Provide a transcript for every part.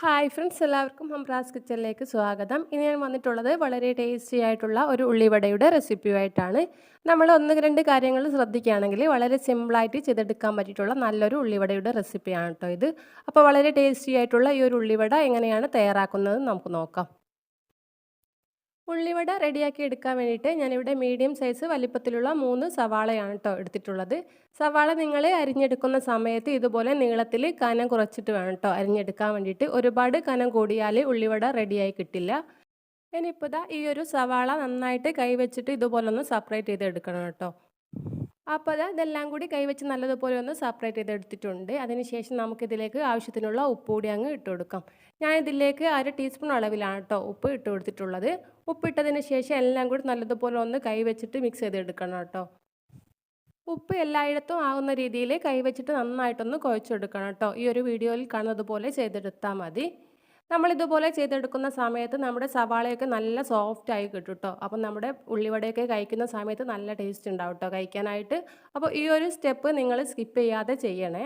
Hi friends എല്ലാവർക്കും ഹംറാസ് കിച്ചണിലേക്ക് സ്വാഗതം. ഇനി ഞാൻ വന്നിട്ടുള്ളത് വളരെ ടേസ്റ്റി ആയിട്ടുള്ള ഒരു ഉള്ളിവടയുടെ റെസിപ്പിയുമായിട്ടാണ് നമ്മൾ ഒന്ന് രണ്ട് കാര്യങ്ങൾ ശ്രദ്ധിക്കുകയാണെങ്കിൽ വളരെ സിമ്പിളായിട്ട് ചെയ്തെടുക്കാൻ പറ്റിയിട്ടുള്ള നല്ലൊരു ഉള്ളിവടയുടെ റെസിപ്പിയാണ് കേട്ടോ ഇത്. അപ്പോൾ വളരെ ടേസ്റ്റി ആയിട്ടുള്ള ഈ ഒരു ഉള്ളിവട എങ്ങനെയാണ് തയ്യാറാക്കുന്നത് നമുക്ക് നോക്കാം. ഉള്ളിവട റെഡിയാക്കി എടുക്കാൻ വേണ്ടിയിട്ട് ഞാനിവിടെ മീഡിയം സൈസ് വലിപ്പത്തിലുള്ള മൂന്ന് സവാളയാണ് കേട്ടോ എടുത്തിട്ടുള്ളത്. സവാള നിങ്ങൾ അരിഞ്ഞെടുക്കുന്ന സമയത്ത് ഇതുപോലെ നീളത്തിൽ കനം കുറച്ചിട്ട് വേണം കേട്ടോ അരിഞ്ഞെടുക്കാൻ വേണ്ടിയിട്ട്. ഒരുപാട് കനം കൂടിയാൽ ഉള്ളിവട റെഡിയായി കിട്ടില്ല. ഇനിയിപ്പോൾ ഈ ഒരു സവാള നന്നായിട്ട് കൈവച്ചിട്ട് ഇതുപോലെ ഒന്ന് സെപ്പറേറ്റ് ചെയ്ത് എടുക്കണം കേട്ടോ അപ്പോൾ അത് ഇതെല്ലാം കൂടി കൈവച്ച് നല്ലതുപോലെ ഒന്ന് സെപ്പറേറ്റ് ചെയ്തെടുത്തിട്ടുണ്ട്. അതിനുശേഷം നമുക്കിതിലേക്ക് ആവശ്യത്തിനുള്ള ഉപ്പ് കൂടി അങ്ങ് ഇട്ട് കൊടുക്കാം. ഞാൻ ഇതിലേക്ക് അര ടീസ്പൂൺ അളവിലാണ് കേട്ടോ ഉപ്പ് ഇട്ട് കൊടുത്തിട്ടുള്ളത്. ഉപ്പ് ഇട്ടതിന് ശേഷം എല്ലാം കൂടി നല്ലതുപോലെ ഒന്ന് കൈവച്ചിട്ട് മിക്സ് ചെയ്തെടുക്കണം കേട്ടോ ഉപ്പ് എല്ലായിടത്തും ആകുന്ന രീതിയിൽ കൈവച്ചിട്ട് നന്നായിട്ടൊന്ന് കുഴച്ചെടുക്കണം കേട്ടോ ഈ ഒരു വീഡിയോയിൽ കാണുന്നത് പോലെ ചെയ്തെടുത്താൽ മതി. നമ്മളിതുപോലെ ചെയ്തെടുക്കുന്ന സമയത്ത് നമ്മുടെ സവാളയൊക്കെ നല്ല സോഫ്റ്റ് ആയി കിട്ടും കേട്ടോ അപ്പം നമ്മുടെ ഉള്ളിവടയൊക്കെ കഴിക്കുന്ന സമയത്ത് നല്ല ടേസ്റ്റ് ഉണ്ടാവും കേട്ടോ കഴിക്കാനായിട്ട്. അപ്പോൾ ഈ ഒരു സ്റ്റെപ്പ് നിങ്ങൾ സ്കിപ്പ് ചെയ്യാതെ ചെയ്യണേ.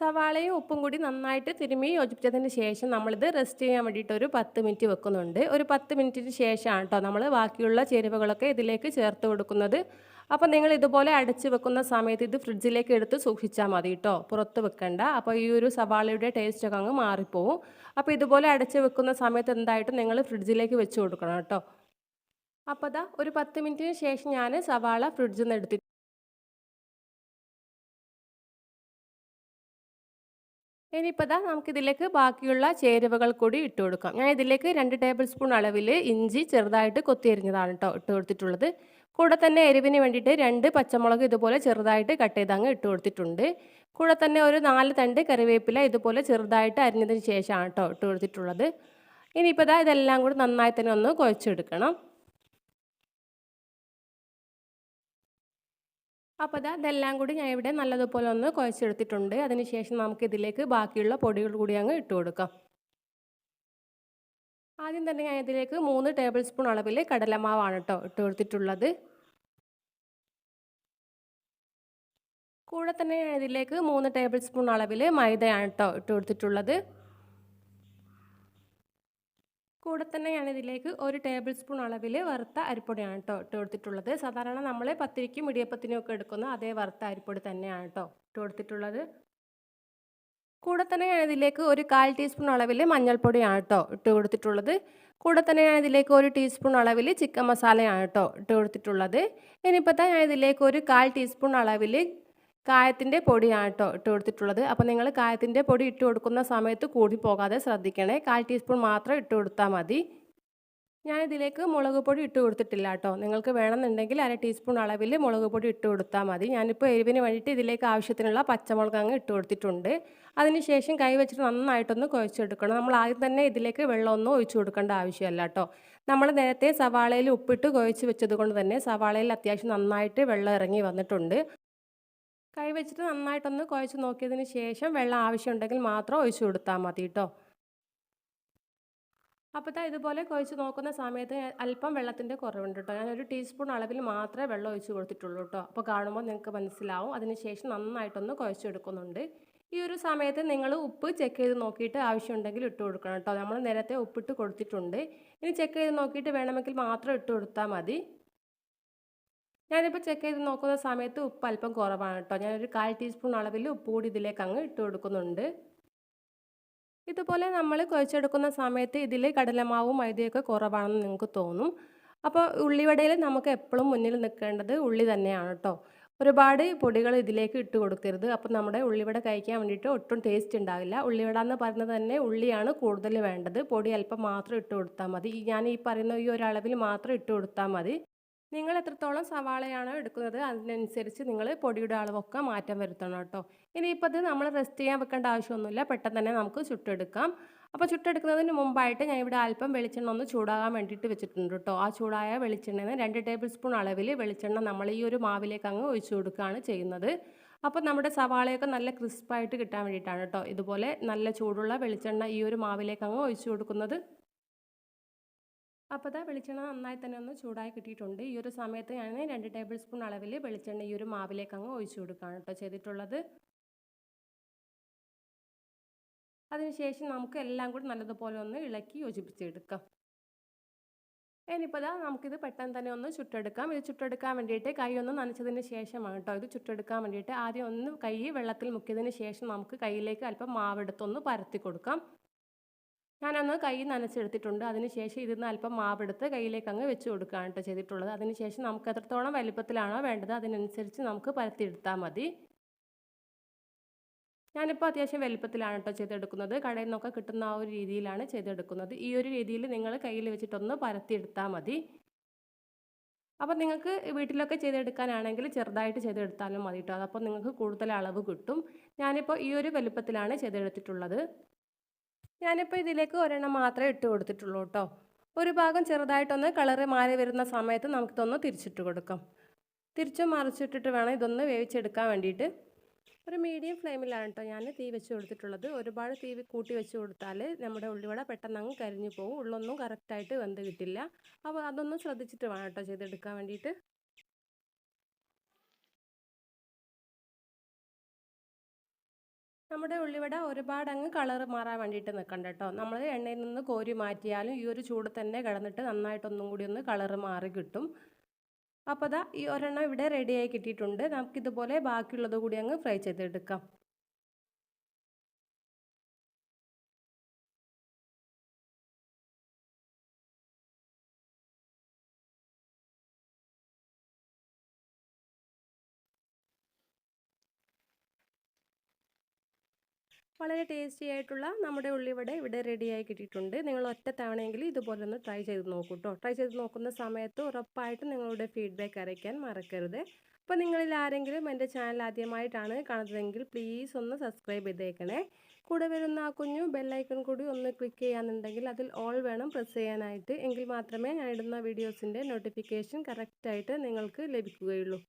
സവാളയും ഉപ്പും കൂടി നന്നായിട്ട് തിരുമ്മി യോജിപ്പിച്ചതിന് ശേഷം നമ്മളിത് റെസ്റ്റ് ചെയ്യാൻ വേണ്ടിയിട്ട് ഒരു പത്ത് മിനിറ്റ് വെക്കുന്നുണ്ട്. ഒരു പത്ത് മിനിറ്റിന് ശേഷമാണ് കേട്ടോ നമ്മൾ ബാക്കിയുള്ള ചേരുവകളൊക്കെ ഇതിലേക്ക് ചേർത്ത് കൊടുക്കുന്നത്. അപ്പോൾ നിങ്ങൾ ഇതുപോലെ അടച്ച് വെക്കുന്ന സമയത്ത് ഇത് ഫ്രിഡ്ജിലേക്ക് എടുത്ത് സൂക്ഷിച്ചാൽ മതി കേട്ടോ. പുറത്ത് വെക്കണ്ട. അപ്പോൾ ഈ ഒരു സവാളയുടെ ടേസ്റ്റൊക്കെ അങ്ങ് മാറിപ്പോവും. അപ്പോൾ ഇതുപോലെ അടച്ച് വെക്കുന്ന സമയത്ത് എന്തായിട്ടും നിങ്ങൾ ഫ്രിഡ്ജിലേക്ക് വെച്ച് കൊടുക്കണം കേട്ടോ. അപ്പോൾ അതാ ഒരു പത്ത് മിനിറ്റിന് ശേഷം ഞാൻ സവാള ഫ്രിഡ്ജിൽ നിന്ന് എടുത്തി ഇനിയിപ്പോൾ ദാ നമുക്കിതിലേക്ക് ബാക്കിയുള്ള ചേരുവകൾ കൂടി ഇട്ട് കൊടുക്കാം. ഞാൻ ഇതിലേക്ക് രണ്ട് ടേബിൾ സ്പൂൺ അളവിൽ ഇഞ്ചി ചെറുതായിട്ട് കൊത്തിയരിഞ്ഞതാണ് കേട്ടോ ഇട്ട് കൊടുത്തിട്ടുള്ളത്. കൂടെ തന്നെ എരിവിന് വേണ്ടിയിട്ട് രണ്ട് പച്ചമുളക് ഇതുപോലെ ചെറുതായിട്ട് കട്ട് ചെയ്ത് അങ്ങ് ഇട്ട് കൊടുത്തിട്ടുണ്ട്. കൂടെ തന്നെ ഒരു നാല് തണ്ട് കറിവേപ്പില ഇതുപോലെ ചെറുതായിട്ട് അരിഞ്ഞതിന് ശേഷമാണ് കേട്ടോ ഇട്ട് കൊടുത്തിട്ടുള്ളത്. ഇനിയിപ്പോൾ ദാ ഇതെല്ലാം കൂടി നന്നായി തന്നെ ഒന്ന് കുഴച്ചെടുക്കണം. അപ്പോൾ അത് ഇതെല്ലാം കൂടി ഞാൻ ഇവിടെ നല്ലതുപോലെ ഒന്ന് കുഴച്ചെടുത്തിട്ടുണ്ട്. അതിനുശേഷം നമുക്ക് ഇതിലേക്ക് ബാക്കിയുള്ള പൊടികൾ കൂടി അങ്ങ് ഇട്ട് കൊടുക്കാം. ആദ്യം തന്നെ ഞാൻ ഇതിലേക്ക് മൂന്ന് ടേബിൾ സ്പൂൺ അളവിൽ കടലമാവാണ് കേട്ടോ ഇട്ട് കൊടുത്തിട്ടുള്ളത്. കൂടെ തന്നെ ഞാൻ ഇതിലേക്ക് മൂന്ന് ടേബിൾ സ്പൂൺ അളവിൽ മൈദയാണ് കേട്ടോ ഇട്ട് കൊടുത്തിട്ടുള്ളത്. കൂടെ തന്നെയാണ് ഇതിലേക്ക് ഒരു ടേബിൾ സ്പൂൺ അളവിൽ വറുത്ത അരിപ്പൊടിയാണ് കേട്ടോ ഇട്ട് കൊടുത്തിട്ടുള്ളത്. സാധാരണ നമ്മൾ പത്തിരിക്കും ഇടിയപ്പത്തിനും ഒക്കെ എടുക്കുന്ന അതേ വറുത്ത അരിപ്പൊടി തന്നെയാണ് കേട്ടോ ഇട്ട് കൊടുത്തിട്ടുള്ളത്. കൂടെ തന്നെ ഞാൻ ഇതിലേക്ക് ഒരു കാൽ ടീസ്പൂൺ അളവിൽ മഞ്ഞൾപ്പൊടിയാണ് കേട്ടോ ഇട്ട് കൊടുത്തിട്ടുള്ളത്. കൂടെ തന്നെ ഞാൻ ഇതിലേക്ക് ഒരു ടീസ്പൂൺ അളവിൽ ചിക്കൻ മസാലയാണ് കേട്ടോ ഇട്ട് കൊടുത്തിട്ടുള്ളത്. ഇനിയിപ്പോൾ ഞാൻ ഇതിലേക്ക് ഒരു കാൽ ടീസ്പൂൺ അളവിൽ കായത്തിന്റെ പൊടിയാണ് കേട്ടോ ഇട്ട് കൊടുത്തിട്ടുള്ളത്. അപ്പോൾ നിങ്ങൾ കായത്തിന്റെ പൊടി ഇട്ട് കൊടുക്കുന്ന സമയത്ത് കൂടി പോകാതെ ശ്രദ്ധിക്കണേ. കാൽ ടീസ്പൂൺ മാത്രം ഇട്ട് കൊടുത്താൽ മതി. ഞാൻ ഇതിലേക്ക് മുളക് പൊടി ഇട്ട് കൊടുത്തിട്ടില്ല കേട്ടോ. നിങ്ങൾക്ക് വേണമെന്നുണ്ടെങ്കിൽ അര ടീസ്പൂൺ അളവിൽ മുളക് പൊടി ഇട്ട് കൊടുത്താൽ മതി. ഞാനിപ്പോൾ എരിവിന് വേണ്ടിയിട്ട് ഇതിലേക്ക് ആവശ്യത്തിനുള്ള പച്ചമുളക് അങ്ങ് ഇട്ട് കൊടുത്തിട്ടുണ്ട്. അതിനുശേഷം കൈ വെച്ചിട്ട് നന്നായിട്ടൊന്ന് കുഴച്ചെടുക്കണം. നമ്മൾ ആദ്യം തന്നെ ഇതിലേക്ക് വെള്ളമൊന്നും ഒഴിച്ചു കൊടുക്കേണ്ട ആവശ്യമല്ല കേട്ടോ. നമ്മൾ നേരത്തെ സവാളയിൽ ഉപ്പിട്ട് കുഴച്ച് വെച്ചത് കൊണ്ട് തന്നെ സവാളയിൽ അത്യാവശ്യം നന്നായിട്ട് വെള്ളം ഇറങ്ങി വന്നിട്ടുണ്ട്. കൈ വെച്ചിട്ട് നന്നായിട്ടൊന്ന് കുഴച്ച് നോക്കിയതിന് ശേഷം വെള്ളം ആവശ്യമുണ്ടെങ്കിൽ മാത്രം ഒഴിച്ചു കൊടുത്താൽ മതി കേട്ടോ അപ്പോൾ ഇതുപോലെ കുഴച്ച് നോക്കുന്ന സമയത്ത് അല്പം വെള്ളത്തിന്റെ കുറവുണ്ട് കേട്ടോ ഞാനൊരു ടീസ്പൂൺ അളവിൽ മാത്രമേ വെള്ളം ഒഴിച്ച് കൊടുത്തിട്ടുള്ളൂ കേട്ടോ അപ്പോൾ കാണുമ്പോൾ നിങ്ങൾക്ക് മനസ്സിലാവും. അതിനുശേഷം നന്നായിട്ടൊന്ന് കുഴച്ചെടുക്കുന്നുണ്ട് ഈ ഒരു സമയത്ത് നിങ്ങൾ ഉപ്പ് ചെക്ക് ചെയ്ത് നോക്കിയിട്ട് ആവശ്യമുണ്ടെങ്കിൽ ഇട്ട് കൊടുക്കണം കേട്ടോ നമ്മൾ നേരത്തെ ഉപ്പിട്ട് കൊടുത്തിട്ടുണ്ട്. ഇനി ചെക്ക് ചെയ്ത് നോക്കിയിട്ട് വേണമെങ്കിൽ മാത്രം ഇട്ട് കൊടുത്താൽ മതി. ഞാനിപ്പോൾ ചെക്ക് ചെയ്ത് നോക്കുന്ന സമയത്ത് ഉപ്പ് അല്പം കുറവാണ് കേട്ടോ ഞാനൊരു കാൽ ടീസ്പൂൺ അളവിൽ ഉപ്പ് കൂടി ഇതിലേക്ക് അങ്ങ് ഇട്ട് കൊടുക്കുന്നുണ്ട്. ഇതുപോലെ നമ്മൾ കുഴച്ചെടുക്കുന്ന സമയത്ത് ഇതിൽ കടലമാവും മൈദയൊക്കെ കുറവാണെന്ന് നിങ്ങൾക്ക് തോന്നും. അപ്പോൾ ഉള്ളിവടയിൽ നമുക്ക് എപ്പോഴും മുന്നിൽ നിൽക്കേണ്ടത് ഉള്ളി തന്നെയാണ് കേട്ടോ ഒരുപാട് പൊടികൾ ഇതിലേക്ക് ഇട്ട് കൊടുക്കരുത്. അപ്പോൾ നമ്മുടെ ഉള്ളിവട കഴിക്കാൻ വേണ്ടിയിട്ട് ഒട്ടും ടേസ്റ്റ് ഉണ്ടാവില്ല. ഉള്ളിവട എന്ന് പറയുന്നത് തന്നെ ഉള്ളിയാണ് കൂടുതൽ വേണ്ടത്. പൊടി അല്പം മാത്രം ഇട്ട് കൊടുത്താൽ മതി. ഞാൻ ഈ പറയുന്ന ഈ ഒരളവിൽ മാത്രം ഇട്ട് കൊടുത്താൽ മതി. നിങ്ങൾ എത്രത്തോളം സവാളയാണോ എടുക്കുന്നത് അതിനനുസരിച്ച് നിങ്ങൾ പൊടിയുടെ അളവൊക്കെ മാറ്റം വരുത്തണം കേട്ടോ. ഇനിയിപ്പോൾ അത് നമ്മൾ റെസ്റ്റ് ചെയ്യാൻ വെക്കേണ്ട ആവശ്യമൊന്നുമില്ല. പെട്ടെന്ന് തന്നെ നമുക്ക് ചുട്ടെടുക്കാം. അപ്പോൾ ചുട്ടെടുക്കുന്നതിന് മുമ്പായിട്ട് ഞാൻ ഇവിടെ അല്പം വെളിച്ചെണ്ണ ഒന്ന് ചൂടാകാൻ വേണ്ടിയിട്ട് വെച്ചിട്ടുണ്ട് കേട്ടോ. ആ ചൂടായ വെളിച്ചെണ്ണയിൽ നിന്ന് രണ്ട് ടേബിൾ സ്പൂൺ അളവിൽ വെളിച്ചെണ്ണ നമ്മൾ ഈ ഒരു മാവിലേക്ക് അങ്ങ് ഒഴിച്ചു കൊടുക്കുകയാണ് ചെയ്യുന്നത്. അപ്പോൾ നമ്മുടെ സവാളയൊക്കെ നല്ല ക്രിസ്പായിട്ട് കിട്ടാൻ വേണ്ടിയിട്ടാണ് കേട്ടോ. ഇതുപോലെ നല്ല ചൂടുള്ള വെളിച്ചെണ്ണ ഈ ഒരു മാവിലേക്ക് അങ്ങ് ഒഴിച്ചു കൊടുക്കുന്നത്. അപ്പോൾ വെളിച്ചെണ്ണ നന്നായി തന്നെ ഒന്ന് ചൂടായി കിട്ടിയിട്ടുണ്ട്. ഈ ഒരു സമയത്ത് ഞാൻ രണ്ട് ടേബിൾ സ്പൂൺ അളവിൽ വെളിച്ചെണ്ണ ഈ ഒരു മാവിലേക്ക് അങ്ങ് ഒഴിച്ചു കൊടുക്കുകയാണ് കേട്ടോ ചെയ്തിട്ടുള്ളത്. അതിനുശേഷം നമുക്ക് എല്ലാം കൂടി നല്ലതുപോലെ ഒന്ന് ഇളക്കി യോജിപ്പിച്ചെടുക്കാം. ഇനിയിപ്പോൾ ഇതാ നമുക്കിത് പെട്ടെന്ന് തന്നെ ഒന്ന് ചുട്ടെടുക്കാം. ഇത് ചുട്ടെടുക്കാൻ വേണ്ടിയിട്ട് കൈ ഒന്ന് നനച്ചതിന് ശേഷമാണ് കേട്ടോ ഇത് ചുട്ടെടുക്കാൻ വേണ്ടിയിട്ട് ആദ്യം ഒന്ന് കൈ വെള്ളത്തിൽ മുക്കിയതിന് ശേഷം നമുക്ക് കയ്യിലേക്ക് അല്പം മാവെടുത്തൊന്ന് പരത്തി കൊടുക്കാം. ഞാനൊന്ന് കൈ നനച്ചെടുത്തിട്ടുണ്ട്. അതിനുശേഷം ഇതിന്ന് അല്പം മാവെടുത്ത് കയ്യിലേക്ക് അങ്ങ് വെച്ച് കൊടുക്കുകയാണ് കേട്ടോ ചെയ്തിട്ടുള്ളത്. അതിനുശേഷം നമുക്ക് എത്രത്തോളം വലിപ്പത്തിലാണോ വേണ്ടത് അതിനനുസരിച്ച് നമുക്ക് പരത്തിയെടുത്താൽ മതി. ഞാനിപ്പോൾ അത്യാവശ്യം വലിപ്പത്തിലാണ് കേട്ടോ ചെയ്തെടുക്കുന്നത്. കടയിൽ നിന്നൊക്കെ കിട്ടുന്ന ആ ഒരു രീതിയിലാണ് ചെയ്തെടുക്കുന്നത്. ഈ ഒരു രീതിയിൽ നിങ്ങൾ കയ്യിൽ വെച്ചിട്ടൊന്ന് പരത്തിയെടുത്താൽ മതി. അപ്പോൾ നിങ്ങൾക്ക് വീട്ടിലൊക്കെ ചെയ്തെടുക്കാനാണെങ്കിൽ ചെറുതായിട്ട് ചെയ്തെടുത്താലും മതി കേട്ടോ അതപ്പോൾ നിങ്ങൾക്ക് കൂടുതൽ അളവ് കിട്ടും. ഞാനിപ്പോൾ ഈ ഒരു വലുപ്പത്തിലാണ് ചെയ്തെടുത്തിട്ടുള്ളത്. ഞാനിപ്പോൾ ഇതിലേക്ക് ഒരെണ്ണം മാത്രമേ ഇട്ട് കൊടുത്തിട്ടുള്ളൂ കേട്ടോ. ഒരു ഭാഗം ചെറുതായിട്ടൊന്ന് കളറ് മാറി വരുന്ന സമയത്ത് നമുക്കിതൊന്ന് തിരിച്ചിട്ട് കൊടുക്കാം. തിരിച്ചും മറിച്ചിട്ടിട്ട് വേണം ഇതൊന്ന് വേവിച്ചെടുക്കാൻ വേണ്ടിയിട്ട്. ഒരു മീഡിയം ഫ്ലെയിമിലാണ് കേട്ടോ ഞാൻ തീ വെച്ച് കൊടുത്തിട്ടുള്ളത്. ഒരുപാട് തീ കൂട്ടി വെച്ച് കൊടുത്താൽ നമ്മുടെ ഉള്ളിവട പെട്ടെന്ന് അങ്ങ് കരിഞ്ഞു പോകും. ഉള്ളൊന്നും കറക്റ്റായിട്ട് വെന്ത് കിട്ടില്ല. അപ്പോൾ അതൊന്നും ശ്രദ്ധിച്ചിട്ട് വേണം കേട്ടോ ചെയ്തെടുക്കാൻ വേണ്ടിയിട്ട്. നമ്മുടെ ഉള്ളിവട ഒരുപാട് അങ്ങ് കളർ മാറാൻ വേണ്ടിയിട്ട് നിൽക്കണ്ട കേട്ടോ നമ്മൾ എണ്ണയിൽ നിന്ന് കോരി മാറ്റിയാലും ഈ ഒരു ചൂട് തന്നെ കിടന്നിട്ട് നന്നായിട്ടൊന്നും കൂടി ഒന്ന് കളർ മാറി കിട്ടും. അപ്പോൾ ദാ ഈ ഒരെണ്ണം ഇവിടെ റെഡിയായി കിട്ടിയിട്ടുണ്ട്. നമുക്കിതുപോലെ ബാക്കിയുള്ളത് കൂടി അങ്ങ് ഫ്രൈ ചെയ്തെടുക്കാം. വളരെ ടേസ്റ്റി ആയിട്ടുള്ള നമ്മുടെ ഉള്ളിവട ഇവിടെ റെഡിയായി കിട്ടിയിട്ടുണ്ട്. നിങ്ങൾ ഒറ്റ തവണയെങ്കിൽ ഇതുപോലെ ഒന്ന് ട്രൈ ചെയ്ത് നോക്കൂ കേട്ടോ ട്രൈ ചെയ്ത് നോക്കുന്ന സമയത്ത് ഉറപ്പായിട്ടും നിങ്ങളുടെ ഫീഡ്ബാക്ക് അറിയിക്കാൻ മറക്കരുത്. അപ്പോൾ നിങ്ങളിൽ ആരെങ്കിലും എന്റെ ചാനൽ ആദ്യമായിട്ടാണ് കാണുന്നതെങ്കിൽ പ്ലീസ് ഒന്ന് സബ്സ്ക്രൈബ് ചെയ്തേക്കണേ. കൂടെ വരുന്ന ആ കുഞ്ഞു ബെല്ലൈക്കൺ കൂടി ഒന്ന് ക്ലിക്ക് ചെയ്യാന്നുണ്ടെങ്കിൽ അതിൽ ഓൾ വേണം പ്രസ് ചെയ്യാനായിട്ട്. എങ്കിൽ മാത്രമേ ഞാൻ ഇടുന്ന വീഡിയോസിന്റെ നോട്ടിഫിക്കേഷൻ കറക്റ്റായിട്ട് നിങ്ങൾക്ക് ലഭിക്കുകയുള്ളൂ.